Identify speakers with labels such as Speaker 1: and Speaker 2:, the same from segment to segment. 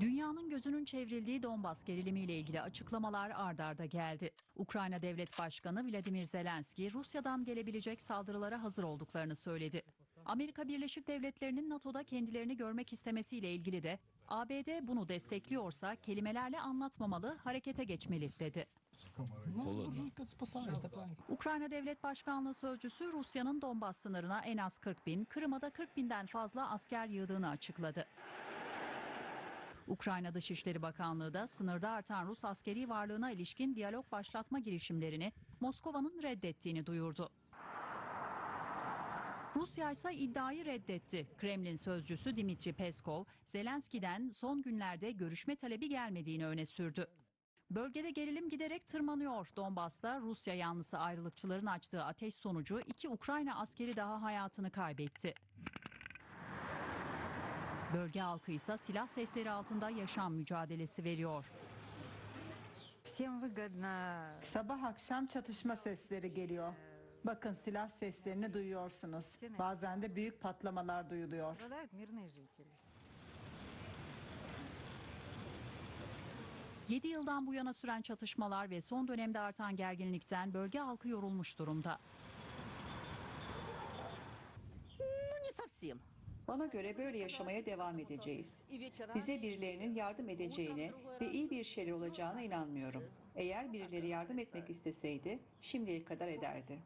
Speaker 1: Dünyanın gözünün çevrildiği Donbas gerilimiyle ilgili açıklamalar ard arda geldi. Ukrayna Devlet Başkanı Vladimir Zelenski Rusya'dan gelebilecek saldırılara hazır olduklarını söyledi. Amerika Birleşik Devletleri'nin NATO'da kendilerini görmek istemesiyle ilgili de ABD bunu destekliyorsa kelimelerle anlatmamalı, harekete geçmeli dedi. Ukrayna Devlet Başkanlığı Sözcüsü Rusya'nın Donbas sınırına en az 40 bin, Kırım'a da 40 binden fazla asker yığdığını açıkladı. Ukrayna Dışişleri Bakanlığı da sınırda artan Rus askeri varlığına ilişkin diyalog başlatma girişimlerini Moskova'nın reddettiğini duyurdu. Rusya ise iddiayı reddetti. Kremlin sözcüsü Dimitri Peskov, Zelenski'den son günlerde görüşme talebi gelmediğini öne sürdü. Bölgede gerilim giderek tırmanıyor. Donbas'ta Rusya yanlısı ayrılıkçıların açtığı ateş sonucu iki Ukrayna askeri daha hayatını kaybetti. Bölge halkı ise silah sesleri altında yaşam mücadelesi veriyor.
Speaker 2: Всем выгодно
Speaker 3: Sabah akşam çatışma sesleri geliyor. Bakın silah seslerini duyuyorsunuz. Bazen de büyük patlamalar duyuluyor.
Speaker 2: страдают мирные жители.
Speaker 1: 7 yıldan bu yana süren çatışmalar ve son dönemde artan gerginlikten bölge halkı yorulmuş durumda.
Speaker 4: Ну, не совсем.
Speaker 5: Bana göre böyle yaşamaya devam edeceğiz. Bize birilerinin yardım edeceğine ve iyi bir şeyler olacağına inanmıyorum. Eğer birileri yardım etmek isteseydi şimdiye kadar ederdi.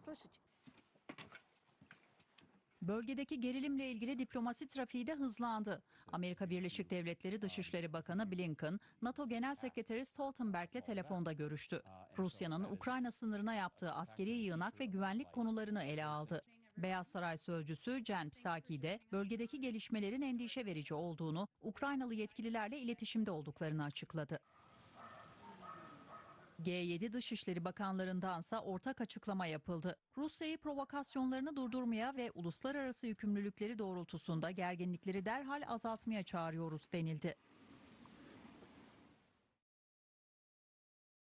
Speaker 1: Bölgedeki gerilimle ilgili diplomasi trafiği de hızlandı. Amerika Birleşik Devletleri Dışişleri Bakanı Blinken, NATO Genel Sekreteri Stoltenberg'le telefonda görüştü. Rusya'nın Ukrayna sınırına yaptığı askeri yığınak ve güvenlik konularını ele aldı. Beyaz Saray sözcüsü Jen Psaki de bölgedeki gelişmelerin endişe verici olduğunu, Ukraynalı yetkililerle iletişimde olduklarını açıkladı. G7 Dışişleri Bakanlarındansa ortak açıklama yapıldı. Rusya'yı provokasyonlarını durdurmaya ve uluslararası yükümlülükleri doğrultusunda gerginlikleri derhal azaltmaya çağırıyoruz denildi.